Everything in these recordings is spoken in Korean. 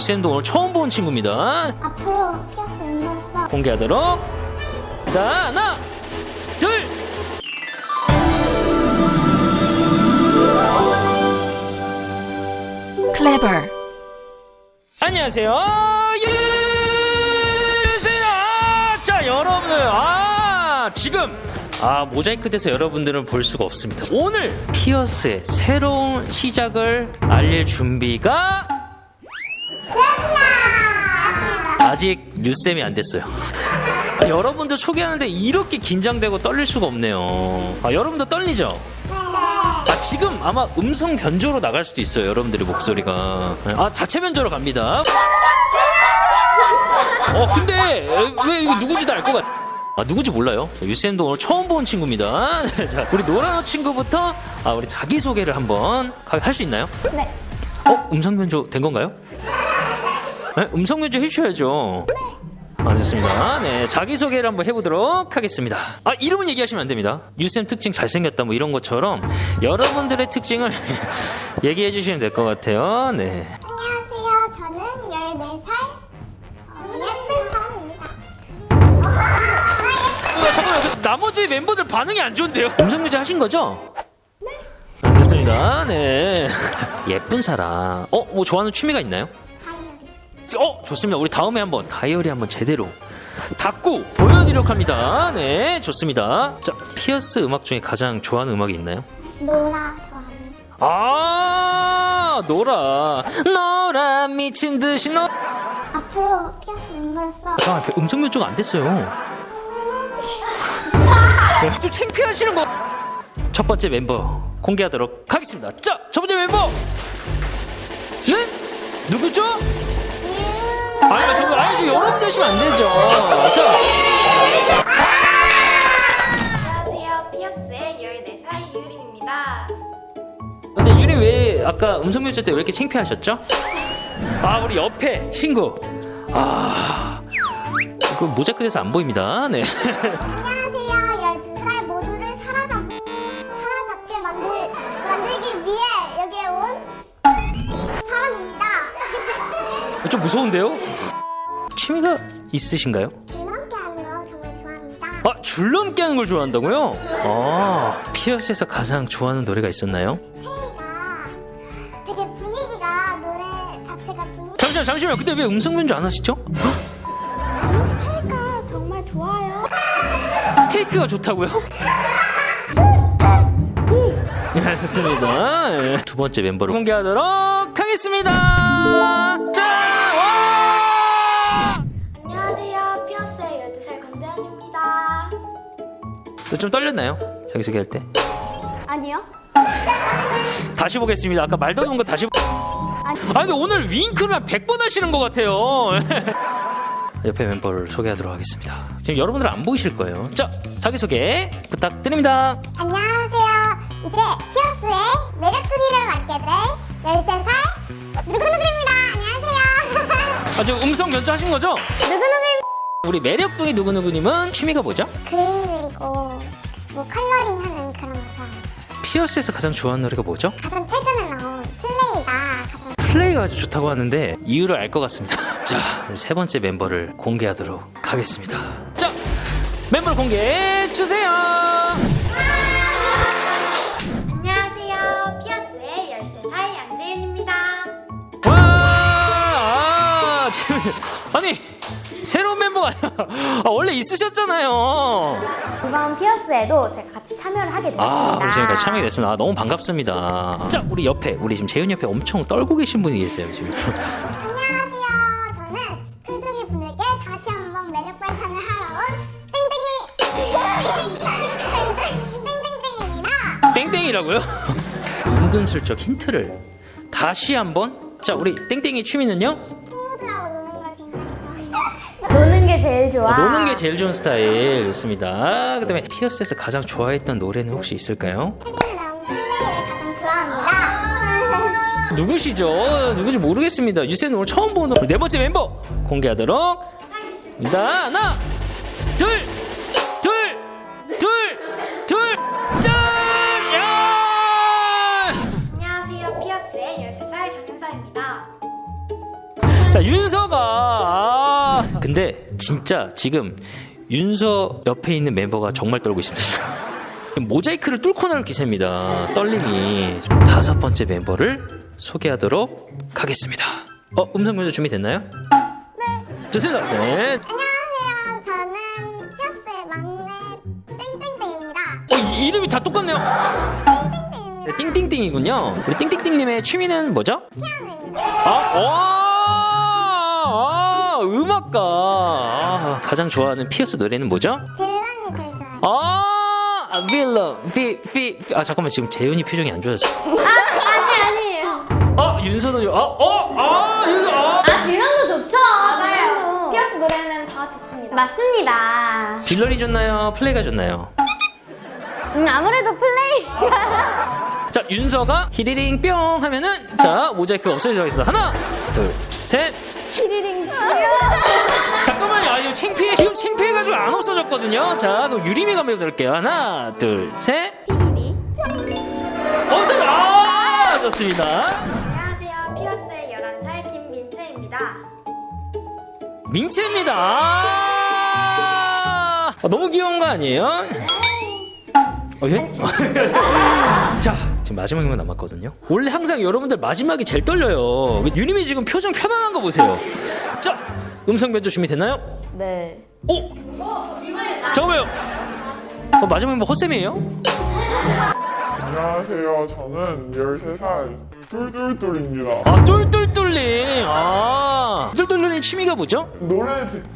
유쌤도 오늘 처음 본 친구입니다. 앞으로 피어스 멤버로서 공개하도록. 자, 하나, 둘. clever, 안녕하세요. 유세요. 자, 여러분들. 아, 지금. 아, 모자이크 돼서 여러분들은 볼 수가 없습니다. 오늘 피어스의 새로운 시작을 알릴 준비가 아직 뉴쌤이 안 됐어요. 아, 여러분들 소개하는데 이렇게 긴장되고 떨릴 수가 없네요. 아, 여러분도 떨리죠? 아, 지금 아마 음성 변조로 나갈 수도 있어요. 여러분들의 목소리가. 아, 자체 변조로 갑니다. 어, 근데 왜 이거 누군지도 알 것 같아. 아, 누군지 몰라요. 유쌤도 오늘 처음 본 친구입니다. 자, 우리 노란옷 친구부터 아, 우리 자기소개를 한번 할 수 있나요? 네. 어? 음성 변조 된 건가요? 네, 음성 변조 해주셔야죠. 아, 좋습니다. 네, 자기소개를 한번 해보도록 하겠습니다. 아, 이름은 얘기하시면 안 됩니다. 유쌤 특징 잘생겼다, 뭐 이런 것처럼 여러분들의 특징을 얘기해 주시면 될 것 같아요. 네. 안녕하세요. 저는 14살 어, 예쁜 사람입니다. 어, 잠깐만요. 그 나머지 멤버들 반응이 안 좋은데요? 음성 변조 하신 거죠? 네. 됐습니다. 네. 예쁜 사람. 어, 뭐 좋아하는 취미가 있나요? 어, 좋습니다. 우리 다음에 한번 다이어리 한번 제대로 닫고 보여드리도록 합니다. 네, 좋습니다. 자, 피어스 음악 중에 가장 좋아하는 음악이 있나요? 노라 좋아합니다. 아, 노라. 노라, 미친 듯이 노. 앞으로 피어스 멤버로서 아, 그 음성 변조가 안 됐어요. 네, 좀 창피하시는 거. 첫 번째 멤버 공개하도록 하겠습니다. 자, 첫 번째 멤버는 누구죠? 아니, 저거 아니, 여러분 되시면 안 되죠. 자, 안녕하세요. 피어스의 14살 유림입니다. 근데 유리 왜 아까 음성 변조 때왜 이렇게 창피하셨죠? 아, 우리 옆에 친구. 아, 그 모자크 돼서 안 보입니다. 네. 안녕하세요. 12살 모두를 사라잡, 사라잡게 만들, 만들기 위해 여기에 온 사람입니다. 좀 무서운데요? 취미가 있으신가요? 줄넘기 하는 거 정말 좋아합니다. 아, 줄넘기 하는 걸 좋아한다고요? 아, 피어스에서 가장 좋아하는 노래가 있었나요? 테이가 되게 분위기가 노래 자체가 분위기 잠시만, 잠시만. 근데 왜 음성 변조 안 하시죠? 테이가 정말 좋아요. 테이크가 좋다고요? 네, 좋습니다. 예. 두 번째 멤버를 공개하도록 하겠습니다. 자, 좀 떨렸나요? 자기소개 할 때? 아니요. 다시 보겠습니다. 아까 말 더듬은 거 다시. 보- 아, 근데 오늘 윙크를 한 100번 하시는 것 같아요. 옆에 멤버를 소개하도록 하겠습니다. 지금 여러분들 안 보이실 거예요. 자, 자기소개 부탁드립니다. 안녕하세요. 이제 피어스의 매력 순위를 맡게 될 13살 누구누구입니다. 안녕하세요. 아, 지금 음성 변조하신 거죠? 누구누구입니다. 우리 매력둥이 누구누구님은 취미가 뭐죠? 그림 그리고 뭐 컬러링 하는 그런 거 좋아해요. 피어스에서 가장 좋아하는 노래가 뭐죠? 가장 최근에 나온 플레이가 가장 플레이가 아주 좋다고 하는데 이유를 알 것 같습니다. 자, 우리 세 번째 멤버를 공개하도록 하겠습니다. 자, 멤버를 공개해 주세요. 안녕하세요. 피어스의 13살 양재윤입니다. 와, 아, 지금 아니 새로운 멤버가 아, 원래 있으셨잖아요. 이번 피어스에도 제가 같이 참여를 하게 아, 되었습니다. 우리 지금 같이 참여가 됐습니다. 아, 너무 반갑습니다. 자, 우리 옆에 우리 지금 재윤 옆에 엄청 떨고 계신 분이 계세요 지금. 안녕하세요. 저는 글둥이 분에게 다시 한번 매력 발산을 하러 온 땡땡이 땡땡땡입니다. 땡땡이라고요? 은근슬쩍 힌트를 다시 한번. 자, 우리 땡땡이 취미는요? 제일 좋아. 어, 노는 게 제일 좋은 스타일 좋습니다. 그다음에 피어스에서 가장 좋아했던 노래는 혹시 있을까요? 좋아합니다. 누구시죠? 누구지 모르겠습니다. 유세는 오늘 처음 보는 네 번째 멤버 공개하도록 하겠습니다. 하나, 둘, 둘, 둘, 둘, 짠! 야! 안녕하세요. 피어스의 13살 전윤서입니다. 자, 윤서가. 아. 근데 진짜 지금 윤서 옆에 있는 멤버가 정말 떨고 있습니다. 모자이크를 뚫고 나올 기세입니다. 떨림이. 다섯 번째 member를 소개하도록 하겠습니다. 어, 음성 변조 준비됐나요? 네. 좋습니다. 네. 안녕하세요. 저는 피어스의 막내 땡땡땡입니다. 어, 이- 이름이 다 똑같네요. 네, 띵띵띵이군요. 우리 띵띵띵님의 취미는 뭐죠? 피아노입니다. 아, 와, 아, 음악가. 아, 가장 좋아하는 피어스 노래는 뭐죠? 빌런이 제일 좋아해요. 아, 아, 빌런, 피, 피, 피. 아, 잠깐만, 지금 재윤이 표정이 안 좋아졌어. 아니 아니에요. 아, 윤서도, 아, 어, 아, 윤서, 아. 아 빌런도 좋죠. 맞아요. 피어스 노래는 다 좋습니다. 맞습니다. 빌런이 좋나요? 플레이가 좋나요? 음, 아무래도 플레이. 자, 윤서가 히리링 뿅 하면은, 자, 모자이크 없어지죠. 그래서 하나, 둘, 셋. 시리링. 잠깐만요. 아, 이거 창피해. 지금 창피해가지고 안 없어졌거든요. 자, 그럼 유림이가 한번 해볼게요. 하나, 둘, 셋. 피리리. 없어져! 아, 좋습니다. 안녕하세요. 피어스의 11살 김민채입니다. 민채입니다. 아, 아, 너무 귀여운 거 아니에요? 어, 예? 자, 지금 마지막이만 남았거든요. 원래 항상 여러분들 마지막이 제일 떨려요. 유림이 지금 표정 편안한 거 보세요. 자, 음성 변조 준비됐나요? 네. 오! 잠깐만요. 어, 마지막에 뭐 헛쌤이에요? 안녕하세요. 저는 13살 똘똘똘입니다. 아, 똘똘똘님. 아, 똘똘똘님 취미가 뭐죠? 노래 듣기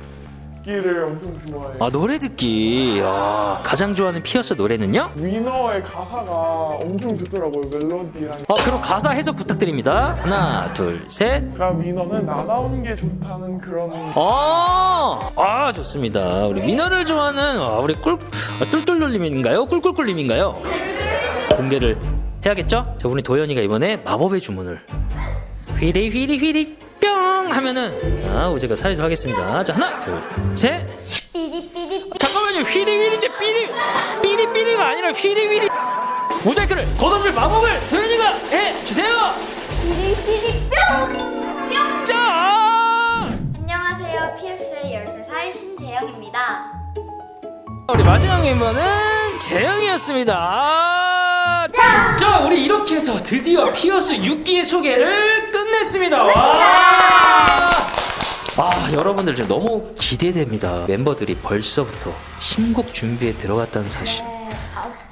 를 엄청 좋아해요. 아, 노래 듣기. 아, 가장 좋아하는 피어스 노래는요? 위너의 가사가 엄청 좋더라고요. 멜로디랑. 아, 그럼 가사 해석 부탁드립니다. 하나, 둘, 셋. 그러니까 위너는 나다운 게 좋다는 그런 아, 아, 좋습니다. 우리 민어를 좋아하는, 아, 우리 꿀, 아, 꿀꿀꿀님인가요? 꿀꿀꿀님인가요? 공개를 해야겠죠? 자, 우리 도현이가 이번에 마법의 주문을 휘리 휘리 휘리 뿅 하면은 아, 우제가 사회서 하겠습니다. 자, 하나, 둘, 셋. 삐리삐리. 잠깐만요. 휘리 휘리인데 삐리 삐리 삐리가 아니라 휘리 휘리 모자이크를 걷어줄 마법을 도현이가 해 주세요. 삐리삐리 뿅. 자, 안녕하세요. 피어스의 13살 신재영입니다. 우리 마지막 멤버는 재영이었습니다. 자, 우리 이렇게 해서 드디어 피어스 6기의 소개를 끝 냈습니다. 와! 아, 여러분들 지금 너무 기대됩니다. 멤버들이 벌써부터 신곡 준비에 들어갔다는 사실.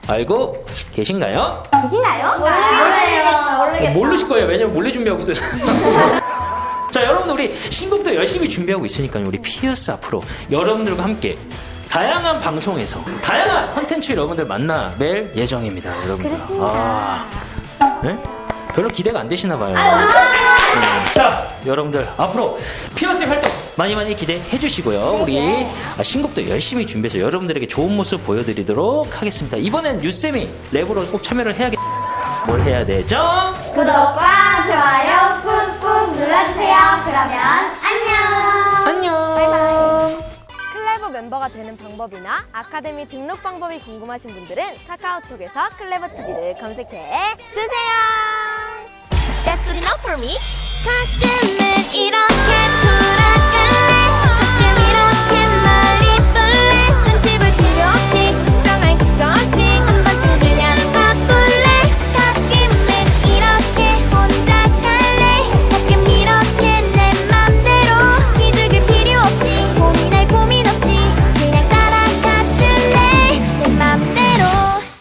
알고 계신가요? 계신가요? 모르겠다. 어, 모르겠다. 모르실 거예요. 왜냐면 몰래 준비하고 있어요. 자, 여러분들 우리 신곡도 열심히 준비하고 있으니까요. 우리 피어스 앞으로 여러분들과 함께 다양한 방송에서 다양한 컨텐츠 여러분들 만나 뵐 예정입니다. 여러분들. 그렇습니다. 아, 네? 별로 기대가 안 되시나 봐요. 네. 자, 여러분들 앞으로 피어스 활동 많이 많이 기대해 주시고요. 우리 아, 신곡도 열심히 준비해서 여러분들에게 좋은 모습 보여드리도록 하겠습니다. 이번엔 유쌤이 랩으로 꼭 참여를 해야겠. 뭘 해야 되죠? 구독과 좋아요 꾹꾹 눌러주세요. 그러면 안녕. 안녕. 클레버 멤버가 되는 방법이나 아카데미 등록 방법이 궁금하신 분들은 카카오톡에서 클레버 TV를 검색해 주세요. That's good enough for me. 가끔은 이렇게